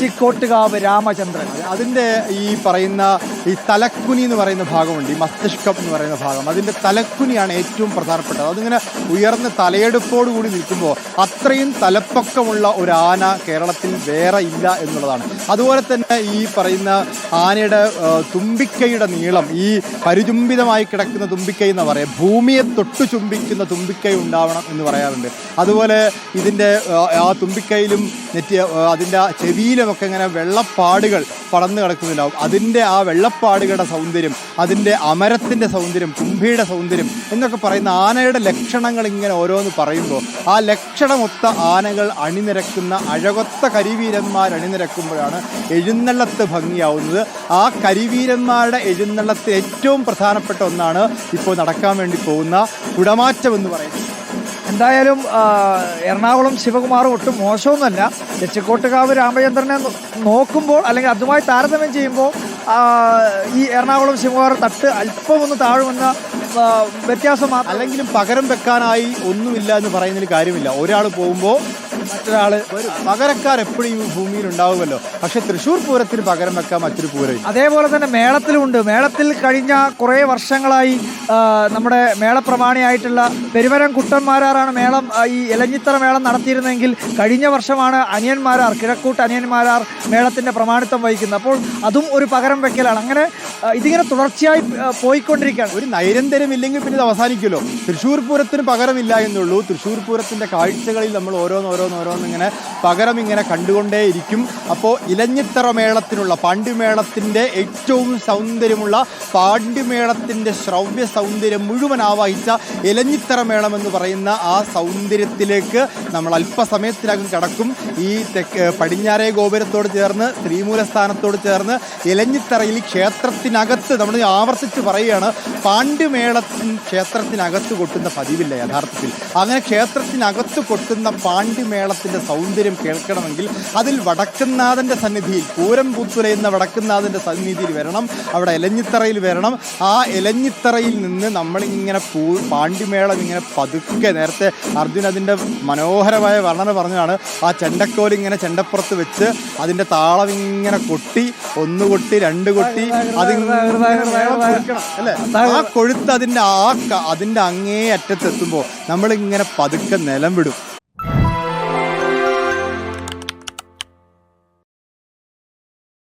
ചിക്കോട്ടുകാവ് രാമചന്ദ്രൻ. അതിന്റെ ഈ പറയുന്ന ഈ തലക്കുനി എന്ന് പറയുന്ന ഭാഗമുണ്ട് ഈ മസ്തിഷ്കം എന്ന് പറയുന്ന ഭാഗം. അതിന്റെ തലക്കുനിയാണ് ഏറ്റവും പ്രധാനപ്പെട്ടത്. അതിങ്ങനെ ഉയർന്ന തലയെടുപ്പോട് കൂടി നിൽക്കുമ്പോൾ അത്രയും തലപ്പൊക്കമുള്ള ഒരു ആന കേരളത്തിൽ വേറെ ഇല്ല എന്നുള്ളതാണ്. അതുപോലെ തന്നെ ഈ പറയുന്ന ആനയുടെ തുമ്പിക്കൈയുടെ നീളം ഈ പരിചുംബിതമായി കിടക്കുന്ന തുമ്പിക്കൈ എന്ന് പറയാം ഭൂമിയെ തൊട്ടു ചുംബിക്കുന്ന തുമ്പിക്കൈ ഉണ്ടാവണം എന്ന് പറയാറുണ്ട്. അതുപോലെ ഇതിന്റെ ആ, തുമ്പിക്കൈയിലും നെറ്റിയ അതിന്റെ ആ ചെവിയിലുമൊക്കെ ഇങ്ങനെ വെള്ളപ്പാടുകൾ പടന്നു കിടക്കുന്നുണ്ടാവും. അതിന്റെ ആ വെള്ളപ്പാടുകളുടെ സൗന്ദര്യം അതിന്റെ അമരത്തിന്റെ സൗന്ദര്യം കുംഭിയുടെ സൗന്ദര്യം എന്നൊക്കെ പറയുന്ന ആനയുടെ ലക്ഷണങ്ങൾ ഇങ്ങനെ ഓരോന്ന് പറയുമ്പോൾ ആ ലക്ഷണമൊത്ത ആനകൾ അണിനിരക്കുന്ന അഴകൊത്ത കരിവീരന്മാർ അണിനിരക്കുമ്പോഴാണ് എഴുന്നള്ളത്ത് ഭംഗിയാവുന്നത്. ആ കരിവീരന്മാരുടെ എഴുന്നള്ളത്തിൽ ഏറ്റവും പ്രധാനപ്പെട്ട ഒന്നാണ് ഇപ്പോൾ നടക്കാൻ വേണ്ടി പോകുന്ന കുടമാറ്റം എന്ന് പറയുന്നത്. എന്തായാലും എറണാകുളം ശിവകുമാർ ഒട്ടും മോശമൊന്നുമല്ല. തെച്ചിക്കോട്ടുകാവ് രാമചന്ദ്രനെ നോക്കുമ്പോൾ അല്ലെങ്കിൽ അതുമായി താരതമ്യം ചെയ്യുമ്പോൾ ഈ എറണാകുളം ശിവകുമാർ തട്ട് അല്പം ഒന്ന് താഴുമെന്ന വ്യത്യാസം അല്ലെങ്കിലും പകരം വെക്കാനായി ഒന്നുമില്ല എന്ന് പറയുന്നതിൽ കാര്യമില്ല. ഒരാൾ പോകുമ്പോൾ മറ്റൊരാൾ പകരക്കാർ എപ്പോഴും ഈ ഭൂമിയിൽ ഉണ്ടാവുമല്ലോ പക്ഷെ തൃശ്ശൂർ പൂരത്തിന് പകരം വെക്കാൻ മറ്റൊരു പൂരം അതേപോലെ തന്നെ മേളത്തിലുമുണ്ട് മേളത്തിൽ കഴിഞ്ഞ കുറേ വർഷങ്ങളായി നമ്മുടെ മേളപ്രമാണിയായിട്ടുള്ള പെരുവരം കുട്ടന്മാരാറാണ് മേളം ഈ ഇലഞ്ഞിത്തറ മേളം നടത്തിയിരുന്നെങ്കിൽ കഴിഞ്ഞ വർഷമാണ് അനിയന്മാരാർ കിഴക്കൂട്ട് അനിയന്മാരാർ മേളത്തിന്റെ പ്രമാണിത്വം വഹിക്കുന്നത്. അപ്പോൾ അതും ഒരു പകരം വെക്കലാണ്. അങ്ങനെ ഇതിങ്ങനെ തുടർച്ചയായി പോയിക്കൊണ്ടിരിക്കുകയാണ്. ഒരു നൈരന്തരം ഇല്ലെങ്കിൽ പിന്നെ ഇത് അവസാനിക്കുമല്ലോ. തൃശ്ശൂർ പൂരത്തിന് പകരമില്ല എന്നുള്ളൂ. തൃശ്ശൂർ പൂരത്തിന്റെ കാഴ്ചകളിൽ നമ്മൾ ഓരോന്ന് ഓരോന്ന് ഓരോന്ന് ഇങ്ങനെ പകരം ഇങ്ങനെ കണ്ടുകൊണ്ടേയിരിക്കും. അപ്പോൾ ഇലഞ്ഞിത്തറ മേളത്തിനുള്ള പാണ്ഡ്യമേളത്തിന്റെ ഏറ്റവും സൗന്ദര്യമുള്ള പാണ്ഡ്യമേളത്തിന്റെ ശ്രവ്യ സൗന്ദര്യം മുഴുവൻ ആവാഹിച്ച ഇലഞ്ഞിത്തറ മേളം എന്ന് പറയുന്ന ആ സൗന്ദര്യത്തിലേക്ക് നമ്മൾ അല്പസമയത്തിനകം കടക്കും. ഈ തെക്ക് പടിഞ്ഞാറേ ഗോപുരത്തോട് ചേർന്ന് ശ്രീമൂലസ്ഥാനത്തോട് ചേർന്ന് ഇലഞ്ഞിത്തറയിൽ ക്ഷേത്രത്തിനകത്ത് നമ്മൾ ആവർത്തിച്ച് പറയുകയാണ് പാണ്ഡ്യമേളത്തിൻ ക്ഷേത്രത്തിനകത്ത് കൊട്ടുന്ന പതിവില്ല യഥാർത്ഥത്തിൽ. അങ്ങനെ ക്ഷേത്രത്തിനകത്ത് കൊട്ടുന്ന പാണ്ഡ്യമേളത്തിന്റെ സൗന്ദര്യം കേൾക്കണമെങ്കിൽ അതിൽ വടക്കുന്നാഥന്റെ സന്നിധിയിൽ പൂരം പൂത്തുലയുന്ന വടക്കുന്നാഥന്റെ സന്നിധിയിൽ വരണം അവിടെ ഇലഞ്ഞിത്തറയിൽ വരണം. ആ ഇലഞ്ഞിത്തറയിൽ നിന്ന് നമ്മളിങ്ങനെ പൂ പാണ്ഡിമേളം ഇങ്ങനെ പതുക്കെ നേരത്തെ അർജുൻ അതിന്റെ മനോഹരമായ വർണന പറഞ്ഞതാണ്. ആ ചെണ്ടക്കോൽ ഇങ്ങനെ ചെണ്ടപ്പുറത്ത് വെച്ച് അതിന്റെ താളം ഇങ്ങനെ കൊട്ടി ഒന്ന് കൊട്ടി രണ്ട് കൊട്ടി അതിങ്ങനെ അല്ലേ? ആ കൊഴുത്ത് അതിന്റെ ആ അതിന്റെ അങ്ങേ അറ്റത്തെത്തുമ്പോൾ നമ്മളിങ്ങനെ പതുക്കെ നിലം വിടും.